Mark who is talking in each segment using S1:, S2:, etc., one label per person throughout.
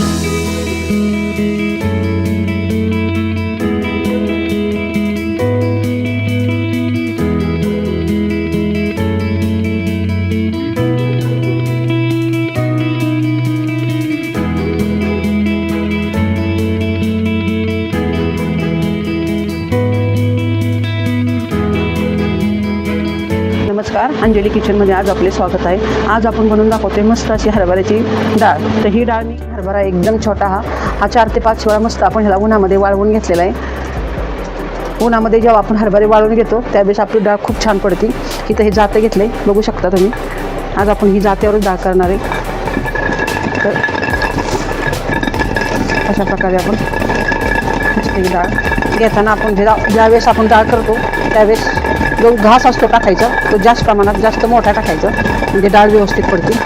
S1: Thank you. नमस्कार. अंजली किचनमध्ये आज आपले स्वागत आहे. आज आपण बनवून दाखवते मस्त अशी हरभऱ्याची डाळ. तर ही डाळ मी हरभरा एकदम छोटा हा. हा चार ते पाच वेळा मस्त आपण ह्याला उन्हामध्ये वाळवून घेतलेला आहे. उन्हामध्ये जेव्हा आपण हरभरे वाळवून घेतो त्यावेळेस आपली डाळ खूप छान पडते. इथं हे जाते घेतले बघू शकता तुम्ही. आज आपण ही जात्यावरच डाळ करणार आहे. तर अशा प्रकारे आपण ही डाळ घेताना आपण जे ज्यावेळेस आपण डाळ करतो त्यावेळेस जो घास असतो टाकायचा तो जास्त प्रमाणात जास्त मोठा टाकायचा म्हणजे डाळ व्यवस्थित पडते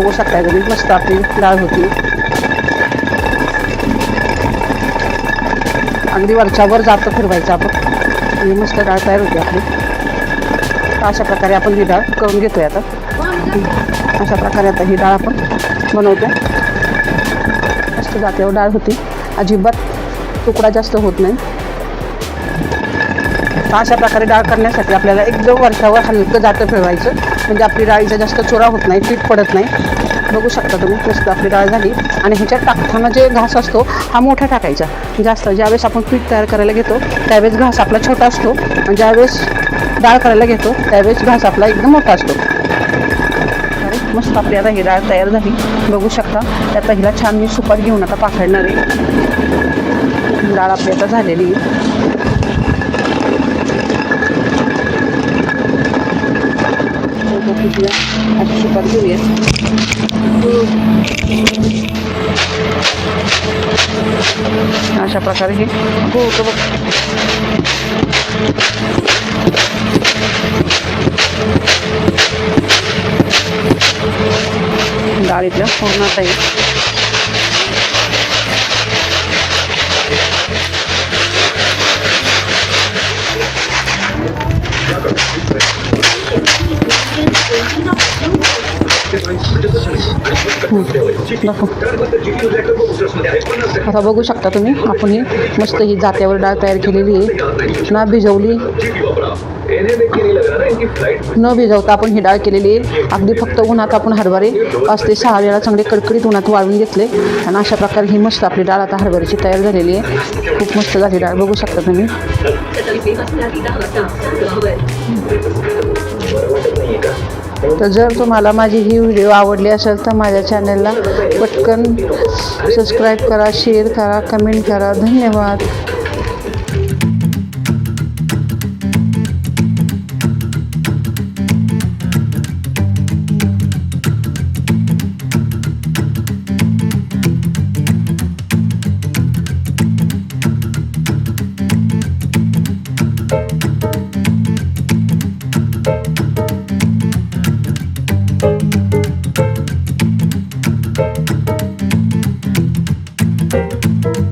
S1: बघू शकता तुम्ही मस्त आपली डाळ होती. अगदी वरच्यावर जातं फिरवायचं आपण. आणि मस्त डाळ तयार होती आपली. तर अशा प्रकारे आपण ही डाळ करून घेतोय आता. अशा प्रकारे आता ही डाळ आपण बनवतो मस्त जात्यावर डाळ होती. अजिबात तुकडा जास्त होत नाही. अशा प्रकारे डाळ करण्यासाठी आपल्याला एकदम वर्षावर हलकं जातं फिरवायचं म्हणजे आपली डाळीचा जास्त चोरा होत नाही पीठ पडत नाही. बघू शकता तुम्ही मस्त आपली डाळ झाली. आणि ह्याच्यात टाकताना जे घास असतो हा मोठा टाकायचा. जास्त ज्यावेळेस आपण पीठ तयार करायला घेतो त्यावेळेस घास आपला छोटा असतो. आणि ज्यावेळेस डाळ करायला घेतो त्यावेळेस घास आपला एकदम मोठा असतो. मस्त आपली आता ही डाळ तयार झाली. बघू शकता त्या हिला छान मी सुपात घेऊन आता पाखडणार आहे. डाळ आपली आता झालेली आहे घेऊया सुपात घेऊया अशा प्रकारे हे हो, गोट बघ. डाळीतल्या पूर्णात आहे आता बघू शकता तुम्ही आपण ही मस्त ही जात्यावर डाळ तयार केलेली आहे. ना भिजवली. न भिजवता आपण ही डाळ केलेली आहे. अगदी फक्त उन्हात आपण हरभरे पाच ते सहा वेळा चांगले कडकडीत उन्हात वाळून घेतले. आणि अशा प्रकारे ही मस्त आपली डाळ आता हरभऱ्याची तयार झालेली आहे. खूप मस्त झाली डाळ बघू शकता तुम्ही. तर जर तुम्हाला माझी ही व्हिडिओ आवडली असेल तर माझ्या चॅनलला पटकन सबस्क्राईब करा शेअर करा कमेंट करा. धन्यवाद. thank you